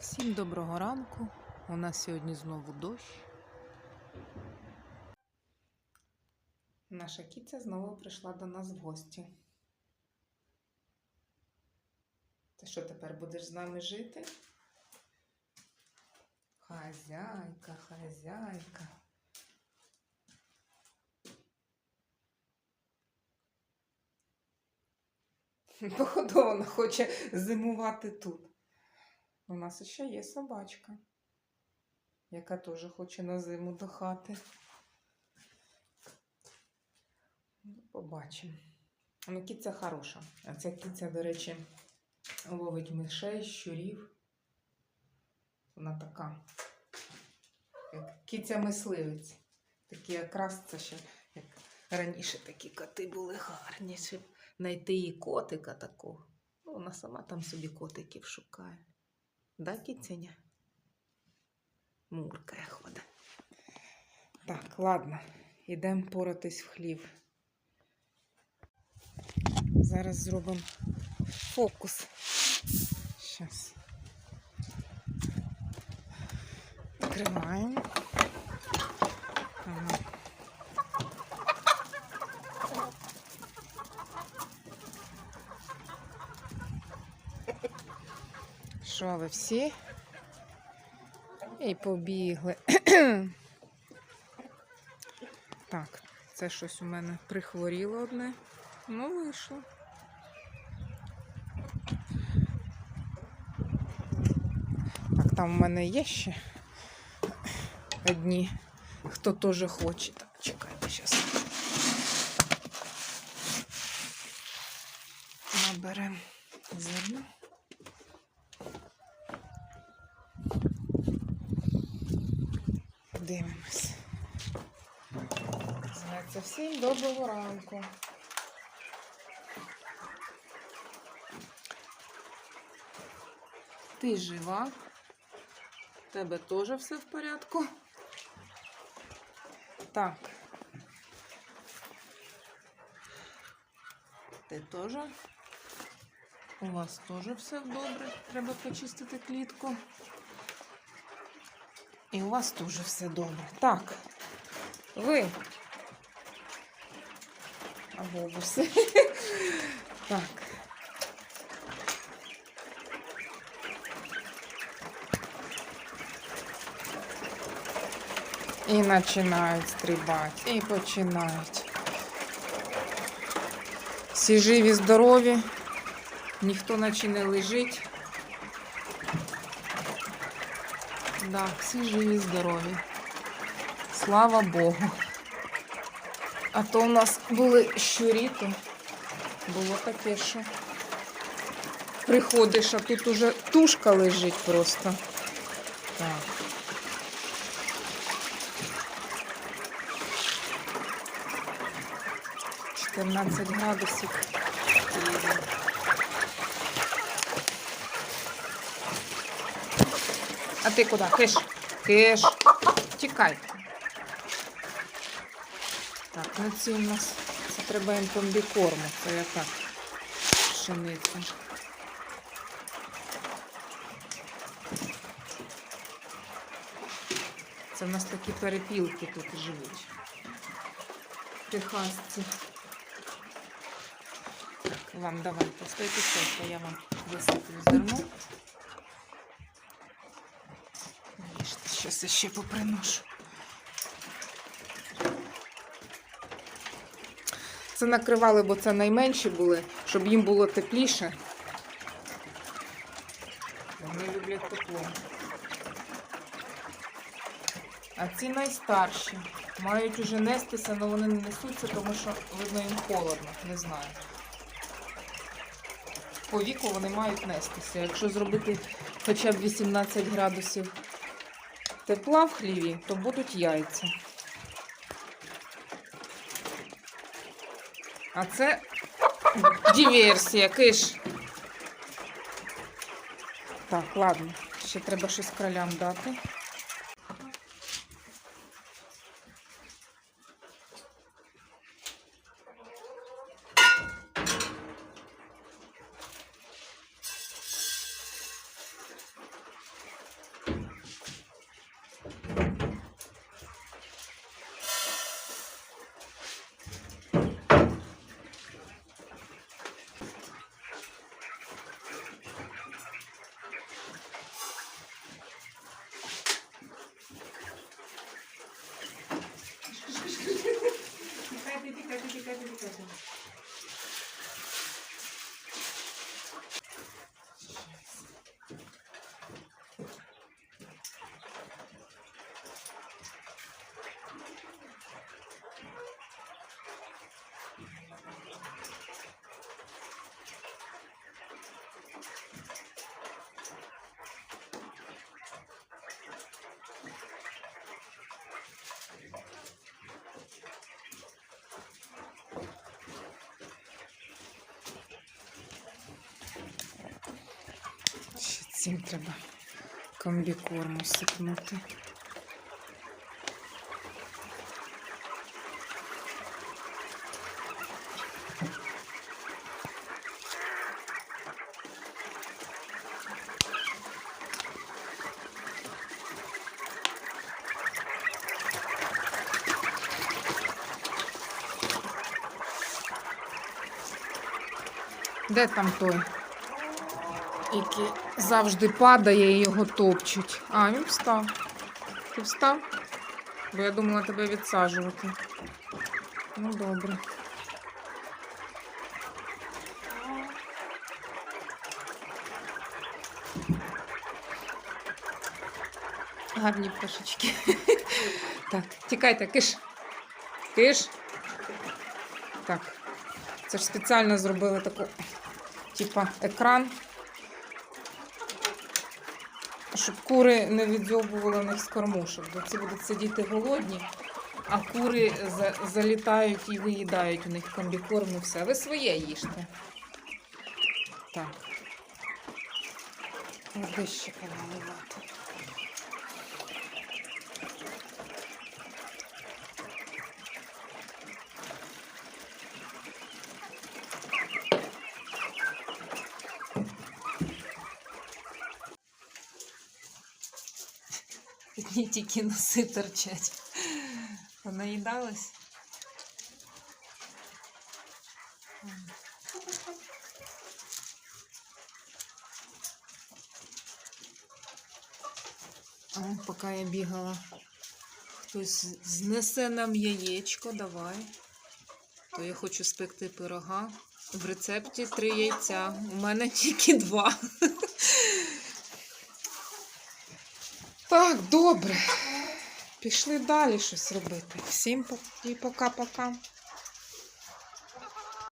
Всім доброго ранку. У нас сьогодні знову дощ. Наша кіця знову прийшла до нас в гості. Ти що тепер будеш з нами жити? Хазяйка, хазяйка. Походу вона хоче зимувати тут. У нас ще є собачка, яка теж хоче на зиму до хати. Ну, Побачимо. Ну, кіця хороша. А ця кіця, до речі, ловить мишей, щурів. Вона така, як кіця-мисливець. Такі якраз це ще, як раніше такі коти були гарні, щоб знайти їй котика такого. Ну, вона сама там собі котиків шукає. Да, кіценя? Муркає хода. Так, ладно, йдемо поратись в хлів. Зараз зробимо фокус. Щас. Відкриваємо. Що всі? І побігли. так, це щось у мене прихворіло одне. Ну, вийшло. Так, там у мене є ще одні, хто теж хоче. Так, чекайте, зараз. Наберемо зерно. Дивимось. Знається, всім доброго ранку. Ти жива? У тебе теж все в порядку? Так. Ти теж? У вас теж все добре. Треба почистити клітку. І у вас теж все добре. Так, ви. Або буси. Так. І починають стрибати, і починають. Всі живі, здорові, ніхто наче не лежить. Да, всі живі, здорові. Слава Богу. А то у нас були щурі, було таке, що приходиш, а тут уже тушка лежить просто. Так. Чотирнадцять градусів. А ти куди? Киш, киш. Тікай. Так, на ці у нас це треба їм комбікорму. Це яка пшениця. Це в нас такі перепілки тут живуть. Техасці. Вам давайте. Стойте, стойте, я вам висиплю зерно. Я ще поприношу. Це накривали, бо це найменші були, щоб їм було тепліше. Вони люблять тепло. А ці найстарші. Мають уже нестися, але вони не несуться, тому що, видно, їм холодно, не знаю. По віку вони мають нестися. Якщо зробити хоча б 18 градусів тепла в хліві, то будуть яйця. А це диверсія, киш. Так, ладно, ще треба щось кролям дати. Цим треба комбікорму сипнути. Де там той? Який завжди падає і його топчуть. А, він встав. Ти встав? Бо я думала тебе відсаджувати. Ну, добре. Гарні пташечки. Так, тікайте, киш. Киш. Так. Це ж спеціально зробили таку, типа, екран, щоб кури не відзьобували них з кормушок, бо ці будуть сидіти голодні, а кури за- залітають і виїдають у них комбікорм і все. Ви своє їжте. Так. Водички наливати. Одні тільки носи торчать. Понаїдалась? А, поки я бігала. Хтось знесе нам яєчко, давай. То я хочу спекти пирога. В рецепті три яйця. У мене тільки два. Так, добре. Пішли далі щось робити. Всім і пока-пока.